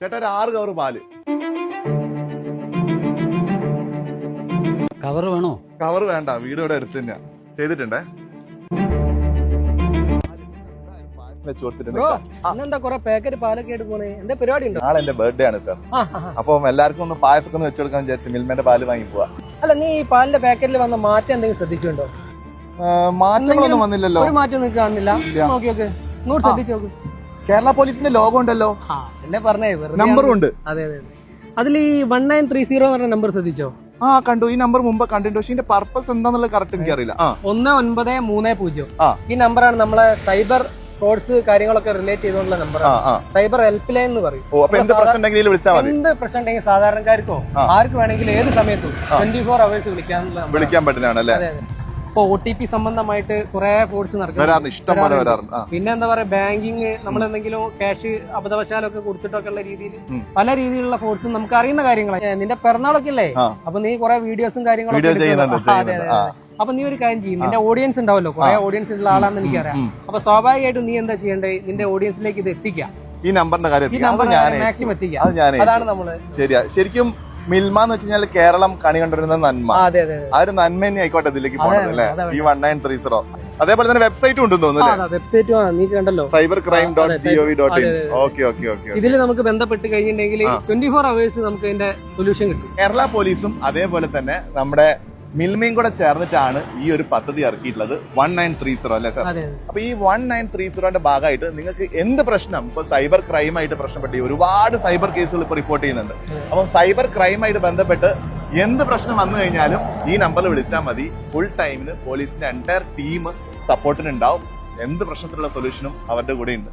ചേട്ടാ ഒരു ആറ് കവർ പാൽ. കവർ വേണോ? കവർ വേണ്ട വീട് ഇവിടെ അടുത്ത് തന്നെയാ. ചെയ്തിട്ടുണ്ടേ? വെച്ച് കൊടുത്തിട്ടുണ്ട് കൊറേ പാക്കറ്റ് പാലൊക്കെ ആയിട്ട് പോണേ? എന്താ പരിപാടി ഉണ്ടോ? നാളെ എന്റെ ബർത്ത്ഡേ ആണ് സാർ ആ, ആ, ആ. അപ്പം എല്ലാവർക്കും ഒന്ന് പായസമൊക്കെ ഒന്ന് വെച്ച് കൊടുക്കാൻ വിചാരിച്ചു മിൽമേന്റെ പാൽ വാങ്ങി പോവാ. അല്ല നീ ഈ പാലിന്റെ പാക്കറ്റിൽ വന്ന മാറ്റം എന്തെങ്കിലും ശ്രദ്ധിച്ചിട്ടുണ്ടോ? ആ, മാറ്റങ്ങളൊന്നും വന്നില്ലല്ലോ. ഒരു മാറ്റം നിങ്ങൾക്ക് കാണുന്നില്ല? നോക്കി നോക്ക്. ഇങ്ങോട്ട് ശ്രദ്ധിച്ചു നോക്ക്. കേരള പോലീസിന്റെ ലോഗോ ഉണ്ടല്ലോ. എന്നെ പറഞ്ഞേ നമ്പറും ഉണ്ട്. അതെ അതെ അതെ. അതിൽ ഈ വൺ നയൻ ത്രീ സീറോ എന്ന് പറഞ്ഞ നമ്പർ ശ്രദ്ധിച്ചോ? ആ കണ്ടു. ഈ നമ്പർ മുമ്പ് കണ്ടിട്ടുണ്ട്. പക്ഷെ ഇതിന്റെ പർപ്പസ് എന്താണെന്നുള്ള കറക്റ്റ് എനിക്കറിയില്ല. ഒന്ന് ഒൻപത് മൂന്ന് പൂജ്യം. ഈ നമ്പറാണ് നമ്മളെ സൈബർ ഫ്രോഡ്സ് കാര്യങ്ങളൊക്കെ റിലേറ്റ് ചെയ്തുകൊണ്ടുള്ള ആ സൈബർ ഹെൽപ്പ് ലൈൻ എന്ന് പറയും. എന്ത് പ്രശ്നം ഉണ്ടെങ്കിലും ഉണ്ടെങ്കിൽ സാധാരണക്കാർക്കോ. ആർക്ക് വേണമെങ്കിലും ഏത് സമയത്തും ട്വന്റി ഫോർ അവേഴ്സ് വിളിക്കാൻ വിളിക്കാൻ പറ്റുന്നതാണ് അല്ലേ? ഇപ്പൊ ഒ ടി പി സംബന്ധമായിട്ട് കുറെ ഫ്രോഡ്സ് നടക്കും പിന്നെ എന്താ പറയാ ബാങ്കിങ് നമ്മൾ എന്തെങ്കിലും ക്യാഷ് അബദ്ധവശാലൊക്കെ കൊടുത്തിട്ടൊക്കെ ഉള്ള രീതിയിൽ പല രീതിയിലുള്ള ഫ്രോഡ്സും നമുക്ക് അറിയുന്ന കാര്യങ്ങളാണ് നിന്റെ പിറന്നാളൊക്കെ അല്ലേ. അപ്പൊ നീ കുറെ വീഡിയോസും കാര്യങ്ങളും അതെ, അതെ, അപ്പൊ നീ ഒരു കാര്യം ചെയ്യും നിന്റെ ഓഡിയൻസ് ഉണ്ടാവല്ലോ കുറെ ഓഡിയൻസ് ഉള്ള ആളാന്ന് എനിക്കറിയാം. അപ്പൊ സ്വാഭാവികമായിട്ടും നീ എന്താ ചെയ്യേണ്ടത് നിന്റെ ഓഡിയൻസിലേക്ക് ഇത് എത്തിക്കാം ഈ നമ്പറിന്റെ കാര്യം എത്തിക്കാം. മാക്സിമം എത്തിക്കുക. അതാണ് നമ്മൾ ശരിയാ. ശരിക്കും മിൽമ എന്ന് വെച്ച് കഴിഞ്ഞാൽ കേരളം കണി കണ്ടുവരുന്ന നന്മ. ആ, ഒരു നന്മ തന്നെ ആയിക്കോട്ടെ ഇതിലേക്ക് പോകണത് അല്ലേ? ഈ വൺ നയൻ ത്രീ സീറോ അതേപോലെ തന്നെ വെബ്സൈറ്റും ഉണ്ടെന്ന് തോന്നുന്നു വെബ്സൈറ്റ് നീ കണ്ടല്ലോ. സൈബർ ക്രൈം ഡോട്ട് അതെ, G O V dot in okay okay okay ഇതിൽ നമുക്ക് ബന്ധപ്പെട്ട് കഴിഞ്ഞിട്ടുണ്ടെങ്കിൽ ട്വന്റി ഫോർ അവേഴ്സ് നമുക്ക് ഇതിന്റെ സൊല്യൂഷൻ കിട്ടും. കേരള പോലീസും അതേപോലെ തന്നെ നമ്മുടെ മിൽമയും കൂടെ ചേർന്നിട്ടാണ് ഈ ഒരു പദ്ധതി ഇറക്കിയിട്ടുള്ളത്. വൺ നയൻ ത്രീ സീറോ അല്ലേ സാർ? അപ്പൊ ഈ വൺ നയൻ ത്രീ സീറോന്റെ ഭാഗമായിട്ട് നിങ്ങൾക്ക് എന്ത് പ്രശ്നം? ഇപ്പൊ സൈബർ ക്രൈമായിട്ട് പ്രശ്നപ്പെട്ട് ഒരുപാട് സൈബർ കേസുകൾ ഇപ്പൊ റിപ്പോർട്ട് ചെയ്യുന്നുണ്ട്. അപ്പം സൈബർ ക്രൈമായിട്ട് ബന്ധപ്പെട്ട് എന്ത് പ്രശ്നം വന്നു കഴിഞ്ഞാലും ഈ നമ്പറിൽ വിളിച്ചാൽ മതി. ഫുൾ ടൈമിന് പോലീസിന്റെ എന്റയർ ടീം സപ്പോർട്ടിനുണ്ടാവും എന്ത് പ്രശ്നത്തിലുള്ള സൊല്യൂഷനും അവരുടെ കൂടെ ഉണ്ട്